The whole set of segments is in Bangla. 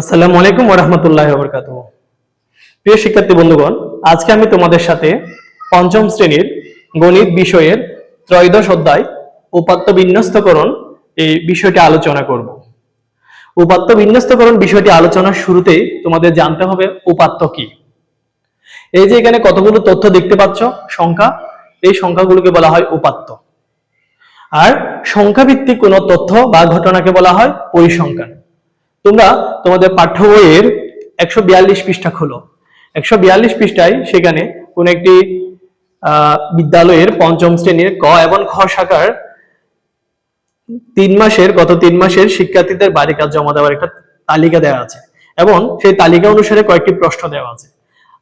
আসসালামু আলাইকুম ওরহামতুল্লাহ বরকাত প্রিয় শিক্ষার্থী বন্ধুগণ, আজকে আমি তোমাদের সাথে পঞ্চম শ্রেণির গণিত বিষয়ের ত্রয়োদশ অধ্যায় উপাত্ত বিন্যস্তকরণ এই বিষয়টি আলোচনা করব। উপাত্ত বিন্যস্তকরণ বিষয়টি আলোচনার শুরুতেই তোমাদের জানতে হবে উপাত্ত কি। এই যে এখানে কতগুলো তথ্য দেখতে পাচ্ছ, সংখ্যা, এই সংখ্যাগুলোকে বলা হয় উপাত্ত। আর সংখ্যা ভিত্তিক কোনো তথ্য বা ঘটনাকে বলা হয় পরিসংখ্যান। তোমরা তোমাদের পাঠ্য বইয়ের একশো বিয়াল্লিশ পৃষ্ঠা খোলো। একশো বিয়াল্লিশ পৃষ্ঠায় সেখানে কোন একটি বিদ্যালয়ের পঞ্চম শ্রেণির ক এবং খ শাখার তিন মাসের, গত তিন মাসের শিক্ষার্থীদের বাড়ি কাজ জমা দেওয়ার একটা তালিকা দেওয়া আছে এবং সেই তালিকা অনুসারে কয়েকটি প্রশ্ন দেওয়া আছে।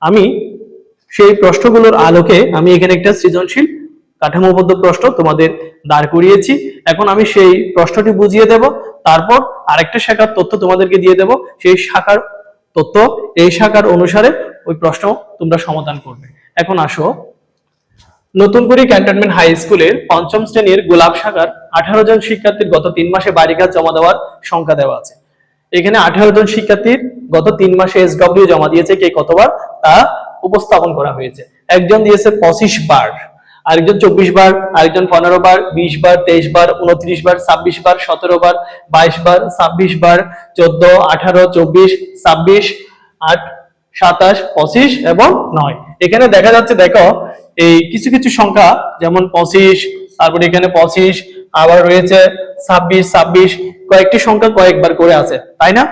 আমি সেই প্রশ্নগুলোর আলোকে আমি এখানে একটা সৃজনশীল কাঠামোবদ্ধ প্রশ্ন তোমাদের দাঁড় করিয়েছি। এখন আমি সেই প্রশ্নটি বুঝিয়ে দেব। তারপর আরেকটা শাখার তথ্য তোমাদেরকে দিয়ে দেব। সেই শাখার তথ্য, এই শাখার অনুসারে ওই প্রশ্ন তোমরা সমাধান করবে। এখন আসো। নতুন করে ক্যান্টনমেন্ট হাই স্কুলের পঞ্চম শ্রেণির গোলাপ শাখার আঠারো জন শিক্ষার্থীর গত তিন মাসে বাড়ি কাজ জমা দেওয়ার সংখ্যা দেওয়া আছে। এখানে আঠারো জন শিক্ষার্থীর গত তিন মাসে এসডব্লিউ জমা দিয়েছে কে কতবার? তা উপস্থাপন করা হয়েছে। একজন দিয়েছে পঁচিশ বার। আরেকজন চব্বিশ বার, আরেকজন পনেরো বার, বিশ বার, তেইশ বার, উনত্রিশ বার, ছাব্বিশ বার, সতেরো বার, বাইশ বার, ছাব্বিশ বার, চোদ্দ, আঠারো, চব্বিশ, ছাব্বিশ, আট, সাতাশ, পঁচিশ এবং নয়। এখানে দেখা যাচ্ছে, দেখো, এই কিছু কিছু সংখ্যা, যেমন পঁচিশ, তারপরে এখানে পঁচিশ, আবার রয়েছে ছাব্বিশ ছাব্বিশ, কয়েকটি সংখ্যা কয়েকবার করে আছে, তাই না?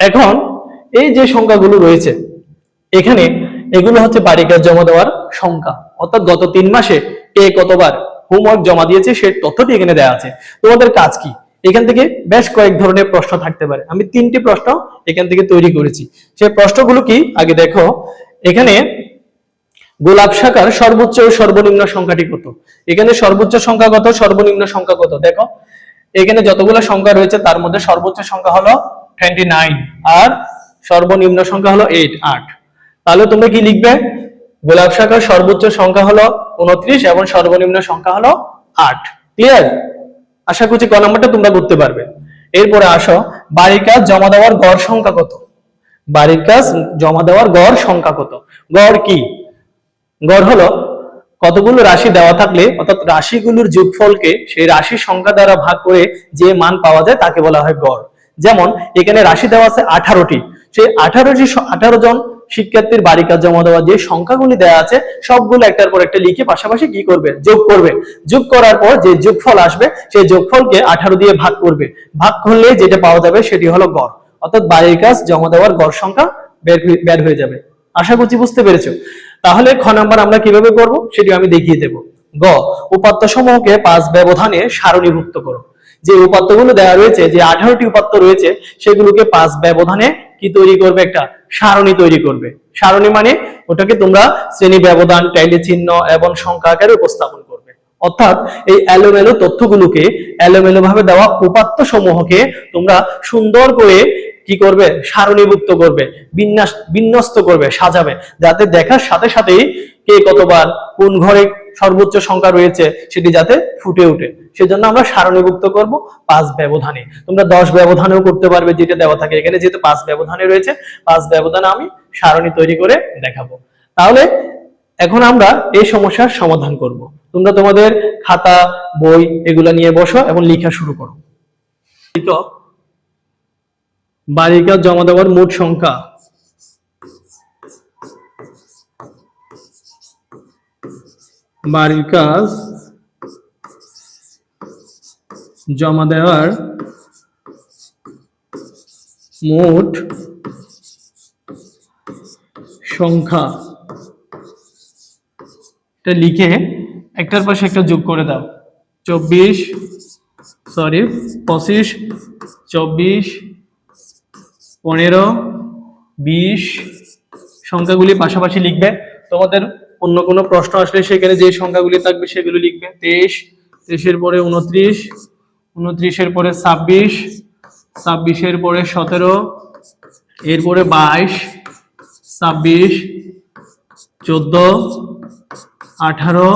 এখন, এই যে সংখ্যাগুলো রয়েছে, এখানে এগুলো হচ্ছে বাড়িকাজ জমা দেওয়ার সংখ্যা। অর্থাৎ গত তিন মাসে কে কতবার হোমওয়ার্ক জমা দিয়েছে সেই তথ্যটি এখানে দেওয়া আছে। তোমাদের কাজ কি? এখান থেকে বেশ কয়েক ধরনের প্রশ্ন থাকতে পারে। আমি তিনটি প্রশ্ন এখান থেকে তৈরি করেছি। সেই প্রশ্নগুলো কি? আগে দেখো। এখানে গোলাপ শাখার সর্বোচ্চ ও সর্বনিম্ন সংখ্যাটি কত? এখানে সর্বোচ্চ সংখ্যা কত? সর্বনিম্ন সংখ্যা কত? দেখো, এখানে যতগুলো সংখ্যা রয়েছে তার মধ্যে সর্বোচ্চ সংখ্যা হলো টোয়েন্টি নাইন আর সর্বনিম্ন সংখ্যা হলো এইট আট। তাহলে তোমরা কি লিখবে? গোলাপ শাখার সর্বোচ্চ সংখ্যা হলো উনত্রিশ এবং সর্বনিম্ন সংখ্যা হলো আট। ক্লিয়ার আশা করছি ক নাম্বারটা তোমরা করতে পারবে। এরপরে আসো, বাড়ির কাজ জমা দেওয়ার গড় সংখ্যা কত? বাড়ির কাজ জমা দেওয়ার গড় সংখ্যা কত? গড় কি? গড় হলো কতগুলো রাশি দেওয়া থাকলে, অর্থাৎ রাশিগুলোর যোগফলকে সেই রাশির সংখ্যা দ্বারা ভাগ করে যে মান পাওয়া যায় তাকে বলা হয় গড়। যেমন, এখানে রাশি দেওয়া আছে আঠারোটি। সেই আঠারোটি আঠারো জন শিক্ষার্থীর বাড়ি কাজ জমা দেওয়া যে সংখ্যাগুলি দেওয়া আছে, সবগুলো একটার পর একটা লিখে পাশাপাশি কি করবে? যোগ করবে। যোগ করার পর যে যোগফল আসবে, সেই যোগফলকে আঠারো দিয়ে ভাগ করবে। ভাগ করলে যেটা পাওয়া যাবে সেটি হলো গড়। অর্থাৎ বাড়ির কাজ জমা দেওয়ার গড় সংখ্যা বের হয়ে- বের হয়ে যাবে। আশা করছি বুঝতে পেরেছ? তাহলে খ নাম্বার আমরা কীভাবে করব? সেটি আমি দেখিয়ে দেব। গ উপাত্ত সমূহকে পাঁচ ব্যবধানে সারণীভুক্ত করো। যে উপাত্তগুলো দেওয়া রয়েছে, যে আঠারোটি উপাত্ত রয়েছে, সেগুলোকে পাঁচ ব্যবধানে কি তৈরি করবে? একটা সারণী তৈরি করবে। সারণী মানে ওটাকে তোমরা শ্রেণি ব্যবধান, টাইলে চিহ্ন এবং সংখ্যা আকারে উপস্থাপন করবে। অর্থাৎ এই এলোমেলো তথ্যগুলোকে এলোমেলো ভাবে দেওয়া উপাত্ত সমূহকে তোমরা সুন্দর করে কি করবে? সারণীভুক্ত করবে, বিন্যাস, বিন্যস্ত করবে, সাজাবে, যাতে দেখার সাথে সাথেই কে কতবার কোন ঘরে সর্বোচ্চ সংখ্যা রয়েছে সেটি যাতে ফুটে ওঠে। সেজন্য আমরা সারণীভুক্ত করব পাঁচ ব্যবধানে। তোমরা দশ ব্যবধানেও করতে পারবে যেটা দেওয়া থাকে এখানে, যেহেতু পাঁচ ব্যবধানে রয়েছে, পাঁচ ব্যবধানে আমি সারণী তৈরি করে দেখাবো। তাহলে এখন আমরা এই সমস্যার সমাধান করব। তোমরা তোমাদের খাতা, বই এগুলা নিয়ে বসো এবং লেখা শুরু করো। বাড়ির জমা দেওয়ার মোট সংখ্যা। বাড়ির কাজ জমা দেওয়ার মোট সংখ্যা। এটা লিখে একটার পাশে একটা যোগ করে দাও। চব্বিশ সরি পঁচিশ, চব্বিশ পনেরো, বিশ সংখ্যাগুলি পাশাপাশি লিখবে। তোমাদের অন্য কোনো প্রশ্ন আসলে সেখানে যে সংখ্যাগুলি থাকবে সেগুলো লিখবে। তেইশ, তেইশের পরে উনত্রিশ, উনত্রিশের পরে ছাব্বিশ, ছাব্বিশের পরে সতেরো, এরপরে বাইশ, ছাব্বিশ, চোদ্দ, আঠারো,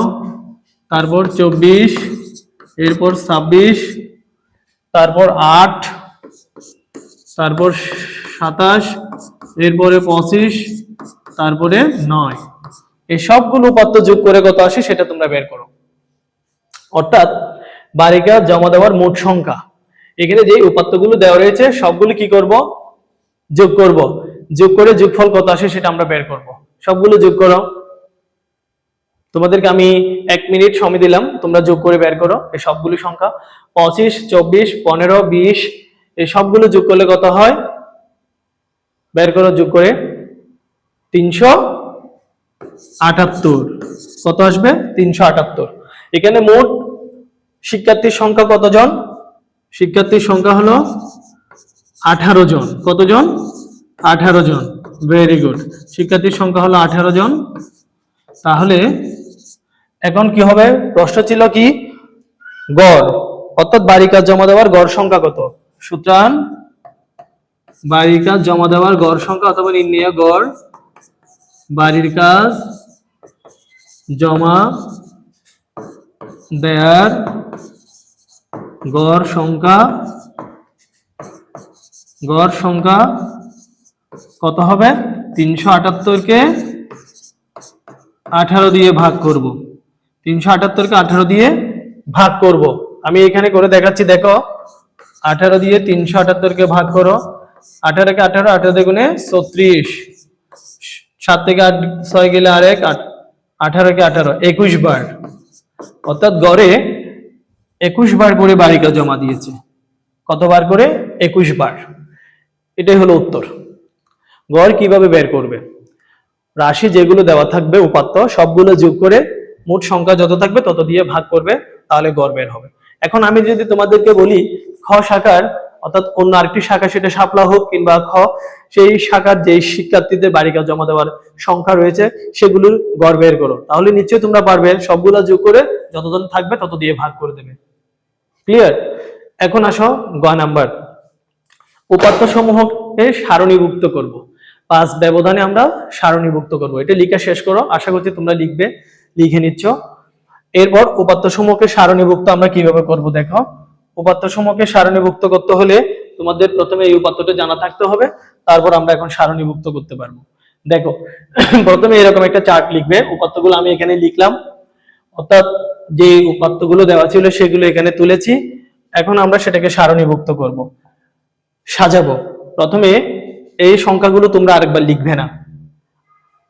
তারপর চব্বিশ, এরপর ছাব্বিশ, তারপর আট, তারপর সাতাশ, এরপরে পঁচিশ, তারপরে নয়। এই সবগুলো উপাত্ত যোগ করে কত আসে সেটা তোমরা বের করো। অর্থাৎ বারিকা জমা দেওয়ার মোট সংখ্যা। এখানে যে উপাত্তগুলো দেওয়া রয়েছে, সবগুলো কি করব? যোগ করব। যোগ করে যোগফল কত আসে সেটা আমরা বের করব। সবগুলো যোগ করো। তোমাদেরকে আমি এক মিনিট সময় দিলাম, তোমরা যোগ করে বের করো এই সবগুলো সংখ্যা। পঁচিশ, চব্বিশ, পনেরো, বিশ, এই সবগুলো যোগ করলে কত হয়? বের করো, যোগ করে তিনশো আটাত্তর। কত আসবে? তিনশো আটাত্তর। এখানে মোট শিক্ষার্থীর সংখ্যা কতজন? শিক্ষার্থীর সংখ্যা হলো আঠারো জন। কতজন? আঠারো জন। ভেরি গুড শিক্ষার্থীর সংখ্যা হলো আঠারো জন। তাহলে এখন কি হবে? প্রশ্ন ছিল কি? গড়। অর্থাৎ বাড়ি কাজ জমা দেওয়ার গড় সংখ্যা কত? সুতরাং বাড়ির কাজ জমা দেওয়ার গড় সংখ্যা অথবা নির্ণয় গড় বাড়ির কাজ জমা দেয়ার গড় সংখ্যা গড় সংখ্যা কত হবে? তিনশো আটাত্তরকে আঠারো দিয়ে ভাগ করব। তিনশো আটাত্তরকে আঠারো দিয়ে ভাগ করব। আমি এখানে করে দেখাচ্ছি, দেখো। আঠারো দিয়ে তিনশো আটাত্তরকে ভাগ করো। আঠারোকে আঠারো আঠারো দেখুনে ছত্রিশ। সাত থেকে আট, ছয় গেলে আরেক আট আঠারোকে আঠারো, একুশ বার। অর্থাৎ গড়ে একুশ বার করে বাড়িকা জমা দিয়েছে। কতবার করে? একুশ বার। এটাই হলো উত্তর। গড় কীভাবে বের করবে? রাশি যেগুলো দেওয়া থাকবে, উপাত্ত, সবগুলো যোগ করে মোট সংখ্যা যত থাকবে তত দিয়ে ভাগ করবে, তাহলে গড় বের হবে। এখন আমি যদি তোমাদেরকে বলি, খ শাখার অর্থাৎ অন্য আরেকটি শাখা সেটা শাপলা হোক কিংবা খ, সেই শাখার যে শিক্ষার্থীদের বাড়িকা জমা দেওয়ার সংখ্যা রয়েছে, সেগুলোর গড় বের করো। তাহলে নিশ্চয়ই তোমরা পারবে, সবগুলো যোগ করে যতজন থাকবে তত দিয়ে ভাগ করে দেবে। ক্লিয়ার এখন আসো গ নাম্বার। উপাত্ত সমূহকে সারণীভুক্ত করব। পাঁচ ব্যবধানে আমরা সারণীভুক্ত করব। এটা লিখা শেষ করো। আশা করছি তোমরা লিখবে, লিখে নিচ্ছ। এরপর উপাত্ত সমূহকে সারণীভুক্ত আমরা কীভাবে করব দেখো। উপাত্ত সমূহকে সারণীভুক্ত করতে হলে তোমাদের প্রথমে এই উপাত্তটা জানা থাকতে হবে, তারপর আমরা এখন সারণীভুক্ত করতে পারব। দেখো, প্রথমে এরকম একটা চার্ট লিখবে, উপাত্তগুলো আমি এখানে লিখলাম। অর্থাৎ যে উপাত্তগুলো দেওয়া ছিল সেগুলো এখানে তুলেছি। এখন আমরা সেটাকে সারণীভুক্ত করব। সাজাবো। প্রথমে এই সংখ্যাগুলো তোমরা আরেকবার লিখবে না।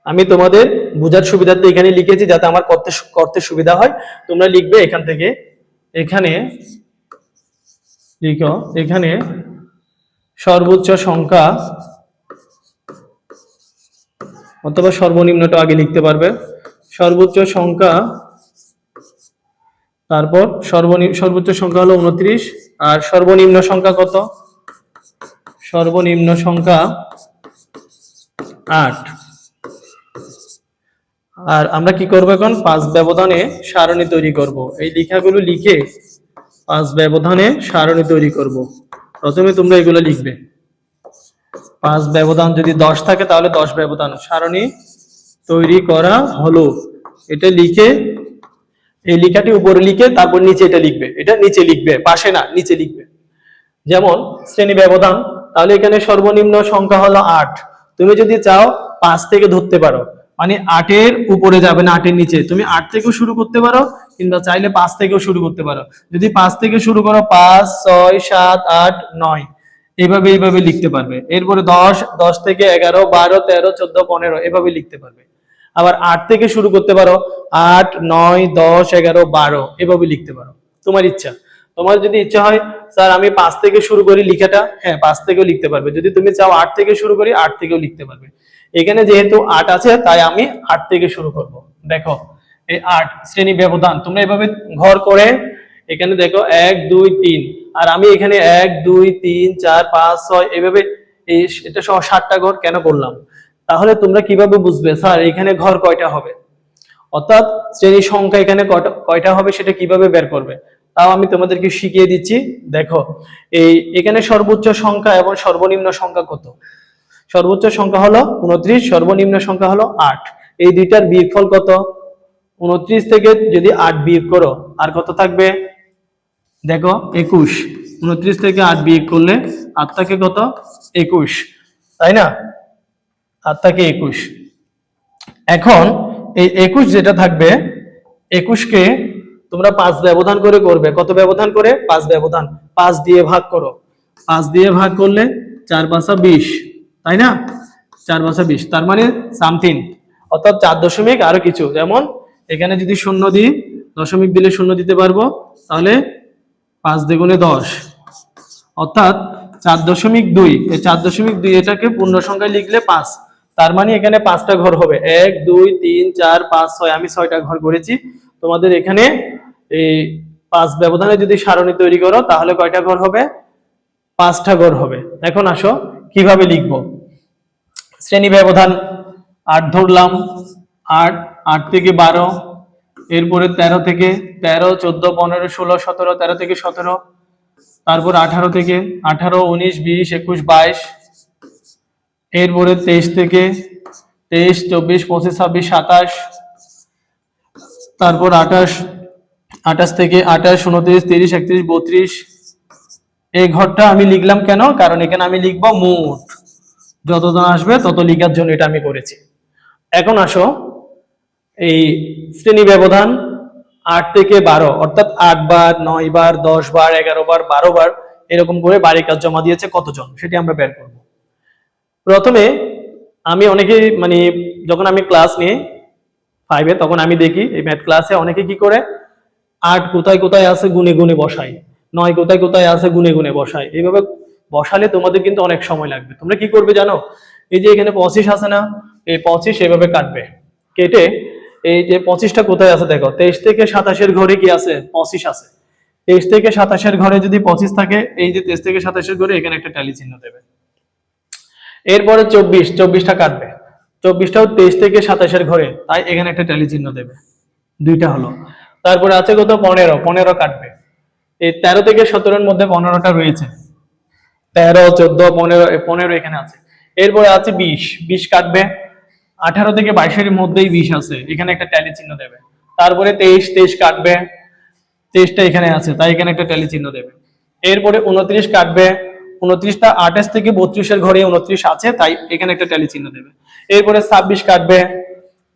আমি তোমাদের বোঝার সুবিধার্থে এখানে লিখেছি যাতে আমার করতে করতে সুবিধা হয়। তোমরা লিখবে এখান থেকে, এখানে লিখো। এখানে সর্বোচ্চ সংখ্যা অথবা সর্বনিম্নটা আগে লিখতে পারবে। সর্বোচ্চ সংখ্যা, তারপর সর্বনিম্ন সর্বোচ্চ সংখ্যা হলো উনত্রিশ, আর সর্বনিম্ন সংখ্যা কত? সর্বনিম্ন সংখ্যা আট। আর আমরা কি করব এখন? পাঁচ ব্যবধানে সারণী তৈরি করব। এই লেখাগুলো লিখে পাঁচ ব্যবধানে সারণী তৈরি করব। প্রথমে তোমরা এগুলো লিখবে। পাঁচ ব্যবধান যদি দশ থাকে, তাহলে দশ ব্যবধান। সারণী তৈরি করা হলো। এটা লিখে, এই লেখাটি উপরে লিখে তারপর নিচে এটা লিখবে। এটা নিচে লিখবে, পাশে না, নিচে লিখবে। যেমন, শ্রেণি ব্যবধান, তাহলে এখানে সর্বনিম্ন সংখ্যা হলো আট। তুমি যদি চাও পাঁচ থেকে ধরতে পারো। মানে আটের উপরে যাবে না, আটের নিচে। তুমি আট থেকেও শুরু করতে পারো কিংবা চাইলে পাঁচ থেকেও শুরু করতে পারো। যদি পাঁচ থেকে শুরু করো, পাঁচ, ছয়, সাত, আট, নয়, এইভাবে এইভাবে লিখতে পারবে। এরপরে দশ দশ থেকে এগারো, বারো, তেরো, চোদ্দ, পনেরো, এভাবে লিখতে পারবে। আবার আট থেকে শুরু করতে পারো, আট, নয়, দশ, এগারো, বারো, এভাবে লিখতে পারো। তোমার ইচ্ছা। তোমার যদি ইচ্ছা হয়, স্যার, আমি পাঁচ থেকে শুরু করি লিখাটা। হ্যাঁ পাঁচ থেকেও লিখতে পারবে। যদি তুমি চাও আট থেকে শুরু করি, আট থেকেও লিখতে পারবে। এখানে যেহেতু আট আছে, তাই আমি আট থেকে শুরু করব। দেখো এই আট শ্রেণি ব্যবধান। তোমরা এভাবে ঘর করে এখানে দেখো এক, দুই, তিন। আর আমি এখানে এক, দুই, তিন, চার, পাঁচ, ছয়, এভাবে এই এটা সহ সাতটা ঘর কেন করলাম? তাহলে তোমরা কীভাবে বুঝবে, স্যার, এখানে ঘর কয়টা হবে? অর্থাৎ শ্রেণি সংখ্যা এখানে কয়টা হবে সেটা কীভাবে বের করবে? তাও আমি তোমাদেরকে শিখিয়ে দিচ্ছি। দেখো, এই এখানে সর্বোচ্চ সংখ্যা এবং সর্বনিম্ন সংখ্যা কত? সর্বোচ্চ সংখ্যা হলো উনত্রিশ, সর্বনিম্ন সংখ্যা হলো আট। এই দুইটার বিয়োগফল কত? উনত্রিশ থেকে যদি আট বিয়োগ করো, আর কত থাকবে? দেখো, একুশ। উনত্রিশ থেকে আট বিয়োগ করলে আট থাকে কত? একুশ। তাই না? আর থাকে একুশ। এখন এই একুশ যেটা থাকবে, একুশকে তোমরা পাঁচ ব্যবধান করে করবে। কত ব্যবধান করে? পাঁচ ব্যবধান। পাঁচ দিয়ে ভাগ করো। পাঁচ দিয়ে ভাগ করলে চার পাঁচা বিশ। তাই না? চার পাঁচা বিশ। তার মানে সামথিং। অর্থাৎ চার দশমিক আরও কিছু। যেমন এখানে যদি শূন্য দিই, দশমিক দিলে শূন্য দিতে পারব, তাহলে পাঁচ দ্বিগুণে দশ। অর্থাৎ চার দশমিক দুই, এই চার দশমিক দুই এটাকে পূর্ণ সংখ্যায় লিখলে পাঁচ। তার মানে এখানে পাঁচটা ঘর হবে। এক, দুই, তিন, চার, পাঁচ, ছয়, আমি ছয়টা ঘর করেছি। তোমাদের এখানে এই পাঁচ ব্যবধানে যদি সারণী তৈরি করো, তাহলে কয়টা ঘর হবে? পাঁচটা ঘর হবে। এখন আসো, কীভাবে লিখব? শ্রেণি ব্যবধান, আট ধরলাম, আট আট থেকে বারো, এরপরে তেরো থেকে তেরো, চোদ্দ, পনেরো, ষোলো, সতেরো, তেরো থেকে সতেরো, তারপর আঠারো থেকে আঠারো, উনিশ, বিশ, একুশ, বাইশ, এরপরে তেইশ থেকে তেইশ, চব্বিশ, পঁচিশ, ছাব্বিশ, সাতাশ, তারপর আঠাশ আঠাশ থেকে আঠাশ, উনত্রিশ, তিরিশ, একত্রিশ, বত্রিশ। এই ঘরটা আমি লিখলাম কেন? কারণ এখানে আমি লিখব মোট। যতজন আসবে তত লিখার জন্য এটা আমি করেছি। এখন আসো। এই শ্রেণি ব্যবধান আট থেকে বারো, অর্থাৎ আট বার, নয় বার, দশ বার, এগারো বার, বারো বার এরকম করে বাড়ির কাজ জমা দিয়েছে কতজন? সেটি আমরা বের করব। প্রথমে আমি অনেকে মানে যখন আমি ক্লাস নিই ফাইভে তখন আমি দেখি এই ম্যাথ ক্লাসে অনেকে কি করে? আট কোথায় কোথায় আছে গুনে গুনে বসাই নয় কোথায় কোথায় আছে গুনে গুনে বসাই এইভাবে বসালে তোমাদের কিন্তু অনেক সময় লাগবে। তোমরা কি করবে জানো? এই যে এখানে পঁচিশ আছে না, এই পঁচিশ এভাবে কাটবে। কেটে এই যে পঁচিশটা কোথায় আছে দেখো? তেইশ থেকে সাতাশের ঘরে কি আছে? পঁচিশ আছে। তেইশ থেকে সাতাশের ঘরে যদি পঁচিশ থাকে, এই যে তেইশ থেকে সাতাশের ঘরে এখানে একটা ট্যালি চিহ্ন দেবে। এরপরে চব্বিশ, চব্বিশটা কাটবে। চব্বিশটাও তেইশ থেকে সাতাশের ঘরে, তাই এখানে একটা ট্যালি চিহ্ন দেবে। দুইটা হলো। তারপরে আছে কত? পনেরো পনেরো কাটবে। এই তেরো থেকে সতেরোর মধ্যে পনেরোটা রয়েছে। তেরো, চোদ্দ, পনেরো পনেরো এখানে আছে। এরপরে আছে বিশ। বিশ কাটবে। আঠারো থেকে বাইশের মধ্যেই বিশ আছে। এখানে একটা ট্যালি চিহ্ন দেবে। তারপরে তেইশ তেইশ কাটবে। তেইশটা এখানে আছে, তাই এখানে একটা ট্যালি চিহ্ন দেবে। এরপরে উনত্রিশ কাটবে। উনত্রিশটা আঠাশ থেকে বত্রিশের ঘরে উনত্রিশ আছে, তাই এখানে একটা ট্যালি চিহ্ন দেবে। এরপরে ছাব্বিশ কাটবে।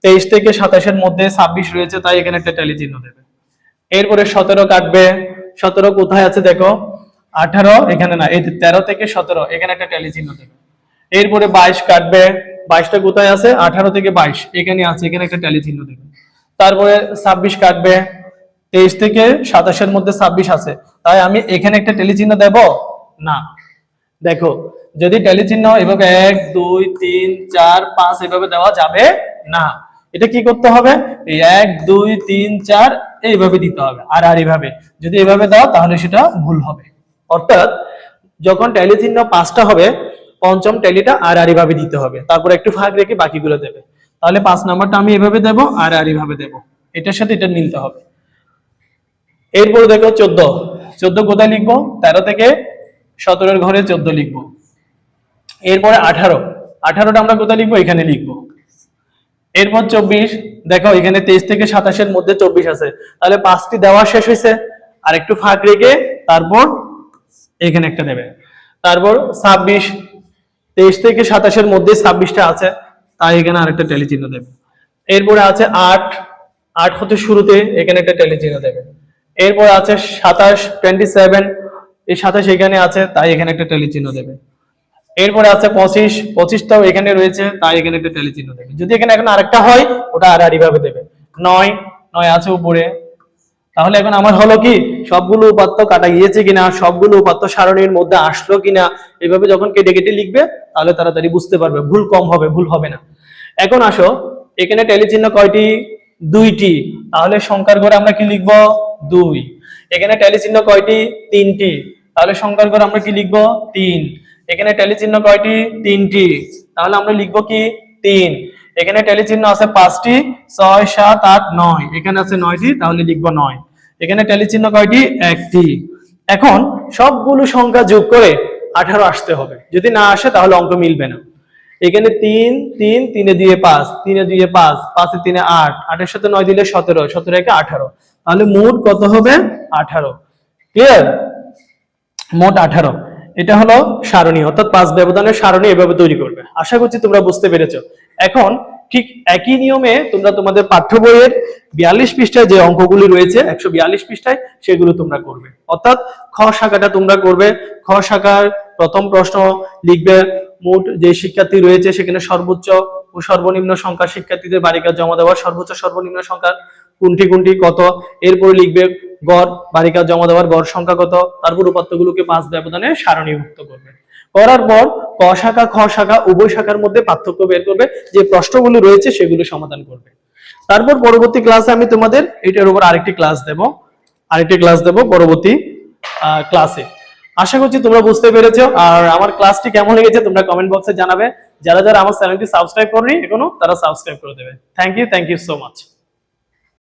তেইশ থেকে সাতাশের মধ্যে ছাব্বিশ রয়েছে, তাই এখানে একটা ট্যালি চিহ্ন দেবে। এরপরে সতেরো কাটবে। সতেরো কোথায় আছে দেখো? আঠারো, এখানে না, এই তেরো থেকে সতেরো, এখানে একটা ট্যালি চিহ্ন দেবে। এরপরে বাইশ কাটবে। বাইশটা কোথায় আছে? আঠারো থেকে বাইশ। এখানে আছে, এখানে একটা ট্যালি চিহ্ন দেবে তারপরে ছাব্বিশ কাটবে, তেইশ থেকে সাতাশের মধ্যে ছাব্বিশ আছে। তাই আমি এখানে একটা ট্যালি চিহ্ন দেব? না। দেখো, যদি ট্যালি চিহ্ন এভাবে এক, দুই, তিন, চার, পাঁচ এভাবে দেওয়া যাবে না। এটা কি করতে হবে? এই এক, দুই, তিন, চার এইভাবে দিতে হবে। আর আর এইভাবে যদি এভাবে দাও, তাহলে সেটা ভুল হবে। অর্থাৎ যখন ট্যালি চিহ্ন পাঁচটা হবে পঞ্চম ট্যালিটা আর আর এইভাবে দিতে হবে। তারপর একটু ফাঁক রেখে বাকিগুলো দেবে। তাহলে পাঁচ নাম্বারটা আমি এভাবে দেব আর আর এইভাবে দেব। এটার সাথে এটা মিলতে হবে। এরপর দেখো চোদ্দ। চোদ্দ কোথায় লিখব? তেরো থেকে সতেরোর ঘরে চোদ্দ লিখব। এরপরে আঠারো। আঠারোটা আমরা কোথায় লিখব? এখানে লিখব। এরপর চব্বিশ। দেখো, এখানে তেইশ থেকে সাতাশের মধ্যে চব্বিশ আছে। তাহলে পাঁচটি দেওয়া শেষ হয়েছে। আর একটু ফাঁক রেখে তারপর এখানে একটা দেবে। তারপর ছাব্বিশ। তেইশ থেকে সাতাশের মধ্যে ছাব্বিশটা আছে, তাই এখানে আরেকটা ট্যালি চিহ্ন দেবে। এরপরে আছে আট আট হতে শুরুতে এখানে একটা ট্যালি চিহ্ন দেবে। এরপর আছে সাতাশ টোয়েন্টি সেভেন এই সাতাশ এখানে আছে, তাই এখানে একটা ট্যালি চিহ্ন দেবে। এরপরে আছে পঁচিশ, পঁচিশটাও এখানে রয়েছে, তাই এখানে একটা ট্যালি চিহ্ন দেবে। যদি এখানে এখন আরেকটা হয়, ওটা আর আর ভাবে দেবে। নয় নয় আছে উপরে তাহলে এখন আমার হলো কি? সবগুলো উপাত্ত কাটা গিয়েছে কিনা? সবগুলো উপাত্ত সারণীর মধ্যে আসলো কিনা? এভাবে যখন কেটে কেটে লিখবে, তাহলে তাড়াতাড়ি বুঝতে পারবে। ভুল কম হবে, ভুল হবে না। এখন আসো, এখানে ট্যালি চিহ্ন কয়টি? দুইটি। তাহলে সংখ্যার ঘরে আমরা কি লিখব? দুই। এখানে ট্যালি চিহ্ন কয়টি? তিনটি। তাহলে সংখ্যার ঘরে আমরা কি লিখব? তিন। এখানে ট্যালি চিহ্ন কয়টি? তিনটি। তাহলে আমরা লিখব কি? তিন। এখানে ট্যালি চিহ্ন আছে পাঁচটি, ছয়, সাত, আট, নয়। এখানে আছে নয়টি, তাহলে লিখব নয়। এখানে ট্যালি চিহ্ন কয়টি? একটি। এখন সবগুলো সংখ্যা যোগ করে আঠারো আসতে হবে। যদি না আসে, তাহলে অঙ্ক মিলবে না। এখানে তিন তিন, তিনে দিয়ে পাঁচ, তিনে দিয়ে পাঁচ, পাঁচে তিনে আট, আটের সাথে নয় দিলে সতেরো সতেরো একে আঠারো। তাহলে মোট কত হবে? আঠারো। ক্লিয়ার মোট আঠারো। এটা হলো সারণী। অর্থাৎ পাঁচ ব্যবধানের সারণী এভাবে তৈরি করবে। আশা করছি তোমরা বুঝতে পেরেছ। এখন ঠিক একই নিয়মে তোমরা তোমাদের পাঠ্য বইয়ের বিয়াল্লিশ পৃষ্ঠায় যে অঙ্কগুলি রয়েছে, একশো বিয়াল্লিশ পৃষ্ঠায় সেগুলো তোমরা করবে। অর্থাৎ খ শাখাটা তোমরা করবে। খ শাখার প্রথম প্রশ্ন লিখবে, মোট যে শিক্ষার্থী রয়েছে সেখানে সর্বোচ্চ ও সর্বনিম্ন সংখ্যা শিক্ষার্থীদের বাড়িকাজ জমা দেওয়ার সর্বোচ্চ সর্বনিম্ন সংখ্যা কোনটি কোনটি কত? এরপরে লিখবে গড় বাড়িকাজ জমা দেওয়ার গড় সংখ্যা কত? তারপর উপাত্তগুলোকে পাঁচ ব্যবধানে সারণীভুক্ত করবে। করার পর ক শাখা, খ শাখা উভয় শাখার মধ্যে পার্থক্য বের করবে। যে প্রশ্নগুলো রয়েছে সেগুলো সমাধান করবে। তারপর পরবর্তী ক্লাসে আমি তোমাদের এটার উপর আরেকটি ক্লাস দেব। আরেকটি ক্লাস দেব পরবর্তী ক্লাসে আশা করছি তোমরা বুঝতে পেরেছ। আর আমার ক্লাসটি কেমন লেগেছে তোমরা কমেন্ট বক্সে জানাবে। যারা যারা আমার চ্যানেলটি সাবস্ক্রাইব করনি এখনও, তারা সাবস্ক্রাইব করে দেবে। Thank you thank you so much